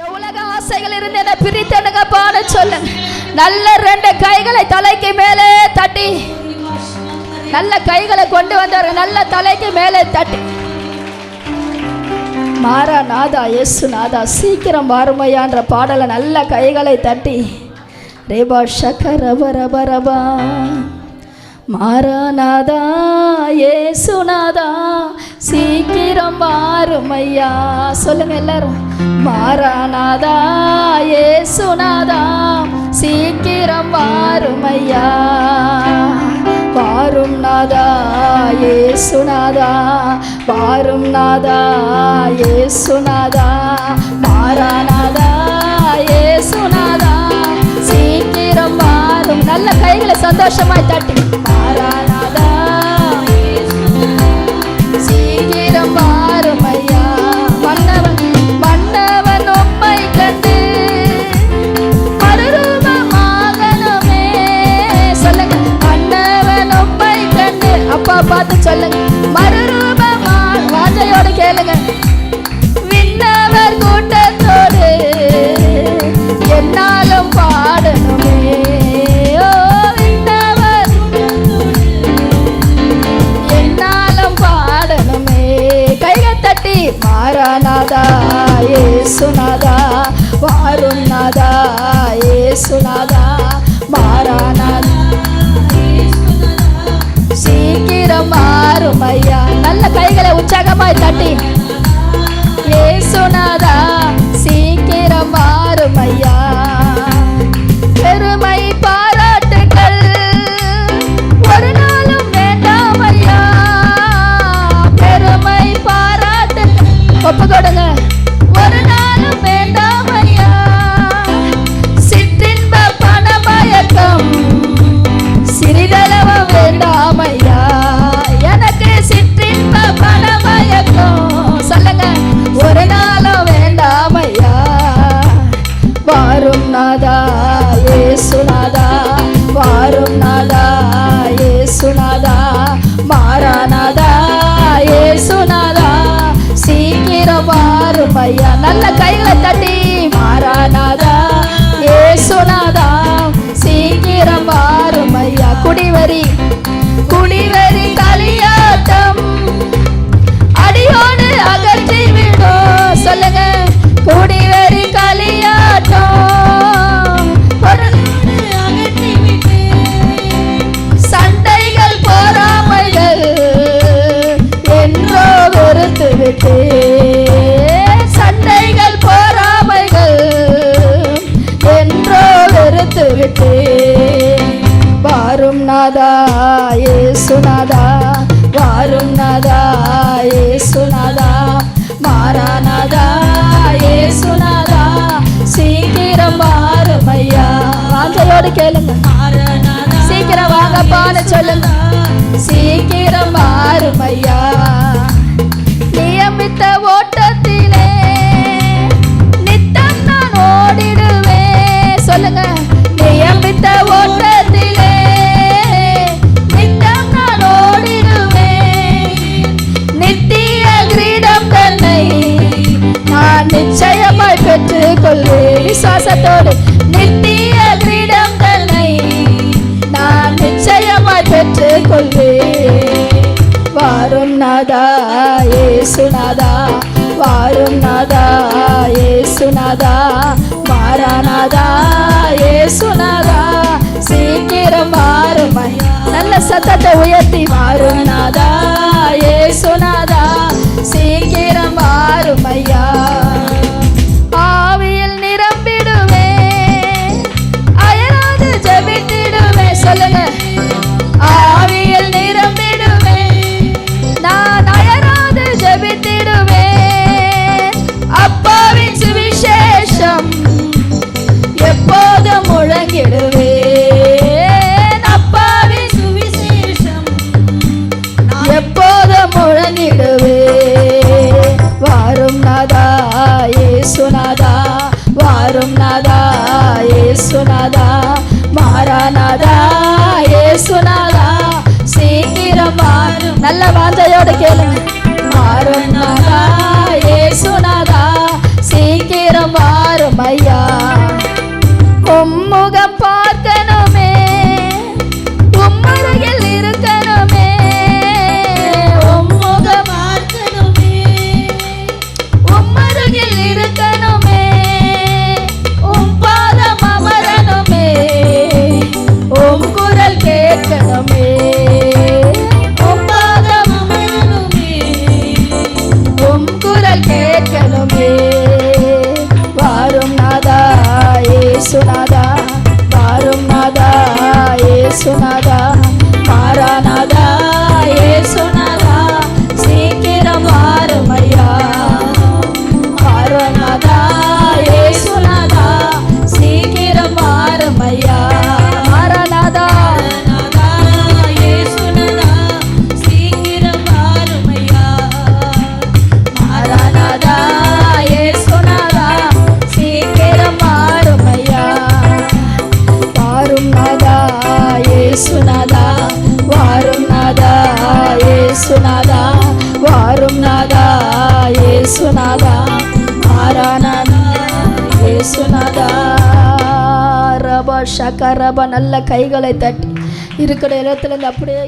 இந்த உலக ஆசைகள் இருந்து என்ன பாட சொல்லுங்க. நல்ல ரெண்டு கைகளை தலைக்கு மேலே தட்டி. நல்ல கைகளை கொண்டு வந்தவர் நல்ல தலைக்கு மேலே தட்டி. மாறா நாதா எஸ் நாதா சீக்கிரம் வாருமையான்ற பாடலை நல்ல கைகளை தட்டி. ரேபா ஷக்க ரப ரப ரபா மாறாநாதா ஏசுநாதா சீக்கிரம் மாறுமையா சொல்லுங்க எல்லாரும். மாறானாதா ஏசுனாதா சீக்கிரம் வாருமையா. வாரும் நாதா ஏசுநாதா வாரும் நாதா ஏசுநாதா ஏ ஏசுநாதா சீக்கிரம் வாரும். நல்ல கைகளை சந்தோஷமாய் தட்டி. மாறானாதா ஏசுநாதா வாரும் நாதா ஏசுநாதா ஐயா. நல்ல கைகளை தட்டி ஏசுநாதா மாறானாதா ஏசுநாதா சீக்கிரம் ஐயா வாஞ்சையோடு கேளுங்க சீக்கிரம் வாங்கப்பான்னு சொல்லுங்க சீக்கிரம் மாறும் ஐயா நியமித்த ஓட்டத்திலே ஏசுநாதா வாரும் நாதா ஏசுநாதா மாறானாதா ஏசுநாதா சீக்கிரம் வாரும். நல்ல சத்தத்தை உயர்த்தி வாரும் நாதா ஏசுநாதா சீக்கிரம் வாரும் ஏசுநாதா மாறானாதா ஏசுநாதா சீக்கிரம் நல்ல வாஞ்சையோடு கேளுங்க direcionada ஏசுநாதா ஆரானதா ஏசுநாதா ரப ஷக ரப நல்ல கைகளை தட்டி இருக்கிற இடத்துல இருந்து அப்படியே